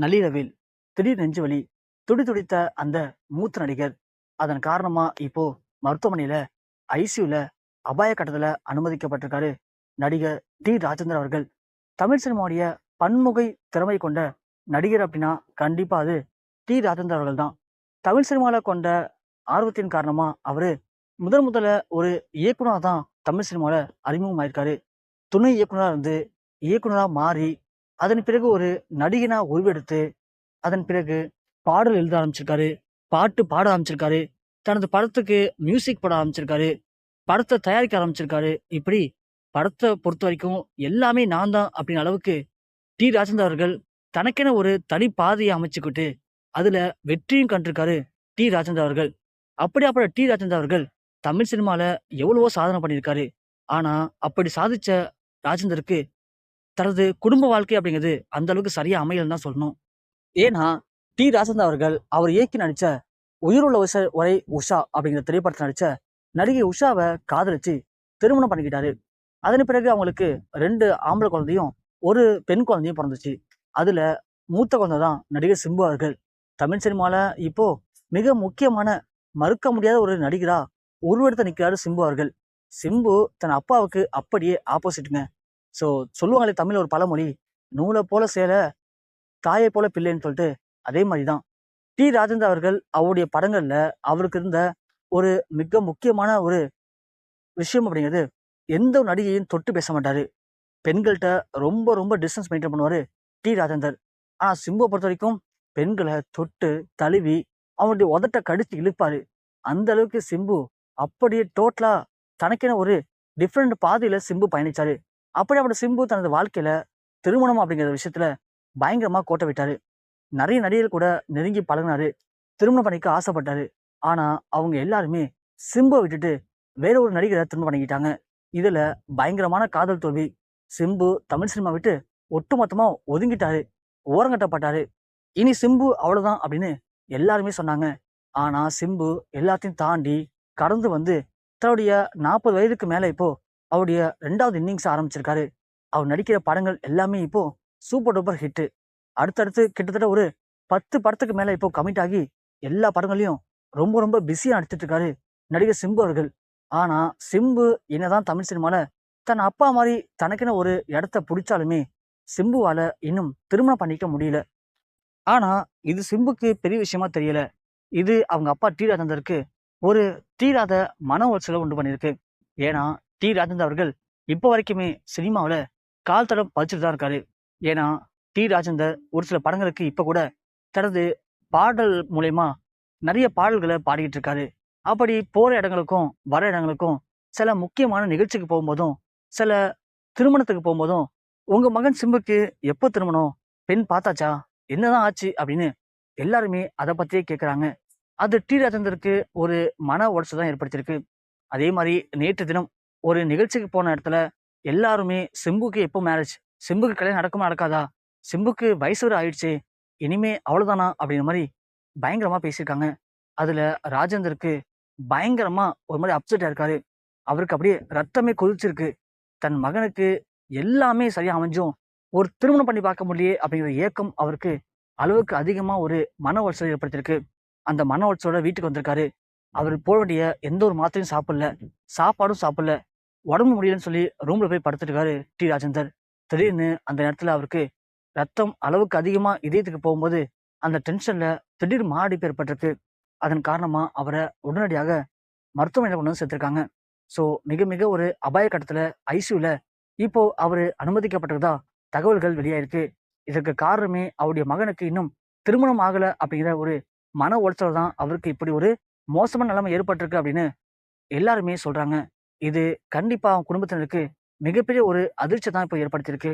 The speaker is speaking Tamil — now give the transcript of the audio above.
நள்ளிரவில் திடீர் நெஞ்சுவலி துடி துடித்த அந்த மூத்த நடிகர். அதன் காரணமா இப்போ மருத்துவமனையில ஐசியூல அபாய கட்டத்துல அனுமதிக்கப்பட்டிருக்காரு நடிகர் டி. ராஜேந்தர் அவர்கள். தமிழ் சினிமாவுடைய பன்முகை திறமை கொண்ட நடிகர் அப்படின்னா கண்டிப்பா அது டி. ராஜேந்தர் அவர்கள் தான். தமிழ் சினிமாவில் கொண்ட ஆர்வத்தின் காரணமா அவரு முதன் முதல்ல ஒரு இயக்குனராக தான் தமிழ் சினிமாவில் அறிமுகமாயிருக்காரு. துணை இயக்குனராக இருந்து இயக்குனராக மாறி அதன் பிறகு ஒரு நடிகனா உருவெடுத்து அதன் பிறகு பாடல் எழுத ஆரம்பிச்சிருக்காரு. பாட்டு பாட ஆரம்பிச்சிருக்காரு. தனது படத்துக்கு மியூசிக் போட ஆரம்பிச்சிருக்காரு. படத்தை தயாரிக்க ஆரம்பிச்சிருக்காரு. இப்படி படத்தை பொறுத்த வரைக்கும் எல்லாமே நான் தான் அப்படின்ற அளவுக்கு டி. ராஜேந்தர் அவர்கள் தனக்கென ஒரு தனி பாதையை அமைச்சுக்கிட்டு அதில் வெற்றியும் கண்டிருக்காரு டி. ராஜேந்தர் அவர்கள். அப்படியாப்பட்ட டி. ராஜேந்தர் அவர்கள் தமிழ் சினிமாவில் எவ்வளவோ சாதனை பண்ணியிருக்காரு. ஆனால் அப்படி சாதித்த ராஜேந்தருக்கு தனது குடும்ப வாழ்க்கை அப்படிங்கிறது அந்த அளவுக்கு சரியா அமையலன்னு தான் சொல்லணும். ஏன்னா டி. ராஜேந்தர் அவர்கள் அவர் இயக்கி நடிச்ச உயிருள்ள உஷா ஒரே உஷா அப்படிங்கிற திரைப்படத்தில் நடிச்ச நடிகை உஷாவை காதலிச்சு திருமணம் பண்ணிக்கிட்டாரு. அதன் பிறகு அவங்களுக்கு ரெண்டு ஆம்பளை குழந்தையும் ஒரு பெண் குழந்தையும் பிறந்துச்சு. அதுல மூத்த குழந்தை தான் நடிகர் சிம்பு அவர்கள். தமிழ் சினிமாவில் இப்போ மிக முக்கியமான மறுக்க முடியாத ஒரு நடிகரா உருவெடுத்து நிற்கிறாரு சிம்பு அவர்கள். சிம்பு தன் அப்பாவுக்கு அப்படியே ஆப்போசிட்டுங்க ஸோ சொல்லுவாங்களே தமிழ் ஒரு பழமொழி நூலை போல சேலை தாயை போல பிள்ளைன்னு சொல்லிட்டு அதே மாதிரி தான் டி. ராஜேந்தர் அவர்கள் அவருடைய படங்கள்ல அவருக்கு இருந்த ஒரு மிக முக்கியமான ஒரு விஷயம் அப்படிங்கிறது எந்த ஒரு நடிகையும் தொட்டு பேச மாட்டாரு. பெண்கள்கிட்ட ரொம்ப ரொம்ப டிஸ்டன்ஸ் மெயின்டைன் பண்ணுவார் டி. ராஜேந்தர். ஆனா சிம்புவை பொறுத்த வரைக்கும் பெண்களை தொட்டு தழுவி அவனுடைய உதட்ட கடித்து இழுப்பாரு. அந்த அளவுக்கு சிம்பு அப்படியே டோட்டலா தனக்கென ஒரு டிஃப்ரெண்ட் பாதையில் சிம்பு பயணிச்சாரு. அப்படியாப்பட்ட சிம்பு தனது வாழ்க்கையில திருமணம் அப்படிங்கிற விஷயத்துல பயங்கரமா கோட்டை விட்டாரு. நிறைய நடிகர் கூட நெருங்கி பழகினாரு. திருமணம் பண்ணிக்க ஆசைப்பட்டாரு. ஆனா அவங்க எல்லாருமே சிம்பை விட்டுட்டு வேற ஒரு நடிகரை திருமணம் பண்ணிக்கிட்டாங்க இதுல பயங்கரமான காதல் தோல்வி. சிம்பு தமிழ் சினிமா விட்டு ஒட்டுமொத்தமா ஒதுங்கிட்டாரு. ஓரங்கட்டப்பட்டாரு. இனி சிம்பு அவ்வளவுதான் அப்படின்னு எல்லாருமே சொன்னாங்க. ஆனா சிம்பு எல்லாத்தையும் தாண்டி கடந்து வந்து தன்னுடைய நாற்பது வயதுக்கு மேல இப்போ அவருடைய ரெண்டாவது இன்னிங்ஸ் ஆரம்பிச்சிருக்காரு. அவர் நடிக்கிற படங்கள் எல்லாமே இப்போ சூப்பர் டூப்பர் ஹிட்டு. அடுத்தடுத்து கிட்டத்தட்ட ஒரு பத்து படத்துக்கு மேலே இப்போ கமிட் ஆகி எல்லா படங்களையும் ரொம்ப ரொம்ப பிஸியாக நடிச்சிட்டு இருக்காரு நடிகர் சிம்பு அவர்கள். ஆனால் சிம்பு என்னதான் தமிழ் சினிமாவில் தன் அப்பா மாதிரி தனக்குன்னு ஒரு இடத்த பிடிச்சாலுமே சிம்புவால் இன்னும் திருமணம் பண்ணிக்க முடியல. ஆனால் இது சிம்புக்கு பெரிய விஷயமா தெரியல. இது அவங்க அப்பா டி ஒரு தீராத மன உளைச்சலை உண்டு பண்ணியிருக்கு ஏன்னா டி ராஜேந்தர் அவர்கள் இப்போ வரைக்குமே சினிமாவில் கால் தடம் பதிச்சுட்டு தான் இருக்காரு. ஏன்னா டி ராஜேந்தர் ஒரு சில படங்களுக்கு இப்போ கூட தனது பாடல் மூலயமா நிறைய பாடல்களை பாடிக்கிட்டு இருக்காரு. அப்படி போகிற இடங்களுக்கும் வர இடங்களுக்கும் சில முக்கியமான நிகழ்ச்சிக்கு போகும்போதும் சில திருமணத்துக்கு போகும்போதும் உங்க மகன் சிம்புக்கு எப்போ திருமணம்? பெண் பார்த்தாச்சா? என்னதான் ஆச்சு? அப்படின்னு எல்லாருமே அதை பத்தியே கேட்குறாங்க அது டி ராஜேந்தருக்கு ஒரு மன உடச்சு தான் ஏற்படுத்தியிருக்கு. அதே மாதிரி நேற்று தினம் ஒரு நிகழ்ச்சிக்கு போன இடத்துல எல்லாருமே சிம்புக்கு எப்போ மேரேஜ் சிம்புக்கு கல்யாணம் நடக்குமா நடக்காதா? சிம்புக்கு வயசு வரை ஆயிடுச்சு இனிமே அவ்வளோதானா அப்படிங்கிற மாதிரி பயங்கரமா பேசியிருக்காங்க. அதுல ராஜேந்தருக்கு பயங்கரமா ஒரு மாதிரி அப்செட்டாக இருக்காரு. அவருக்கு அப்படியே ரத்தமே கொதிச்சிருக்கு. தன் மகனுக்கு எல்லாமே சரியாக அமைஞ்சும். ஒரு திருமணம் பண்ணி பார்க்க முடியலையே அப்படிங்கிற ஏக்கம் அவருக்கு அளவுக்கு அதிகமாக ஒரு மன உளைச்சல் ஏற்படுத்தியிருக்கு. அந்த மன உளைச்சலோட வீட்டுக்கு வந்திருக்காரு. அவர் போக வேண்டிய எந்த ஒரு மாத்திரையும் சாப்பிடல. சாப்பாடும் சாப்பிடல. உடம்பு முடியலன்னு சொல்லி ரூமில் போய் படுத்துருக்காரு டி ராஜேந்தர். திடீர்னு அந்த நேரத்தில் அவருக்கு ரத்தம் அளவுக்கு அதிகமாக இதயத்துக்கு போகும்போது அந்த டென்ஷனில் திடீர் மாடிப்பு ஏற்பட்டிருக்கு. அதன் காரணமாக அவரை உடனடியாக மருத்துவமனையில் கொண்டு வந்து சேர்த்துருக்காங்க. ஸோ மிக மிக ஒரு அபாய கட்டத்தில் ஐசியூவில் இப்போ அவர் அனுமதிக்கப்பட்டதா தகவல்கள் வெளியாயிருக்கு. இதற்கு காரணமே அவருடைய மகனுக்கு இன்னும் திருமணம் ஆகலை அப்படிங்கிற ஒரு மன உளைச்சல் தான் அவருக்கு இப்படி ஒரு மோசமான நிலைமை ஏற்பட்டிருக்கு அப்படின்னு எல்லாருமே சொல்கிறாங்க இது கண்டிப்பாக அவன் குடும்பத்தினருக்கு மிகப்பெரிய ஒரு அதிர்ச்சி தான் இப்போ ஏற்படுத்தியிருக்கு.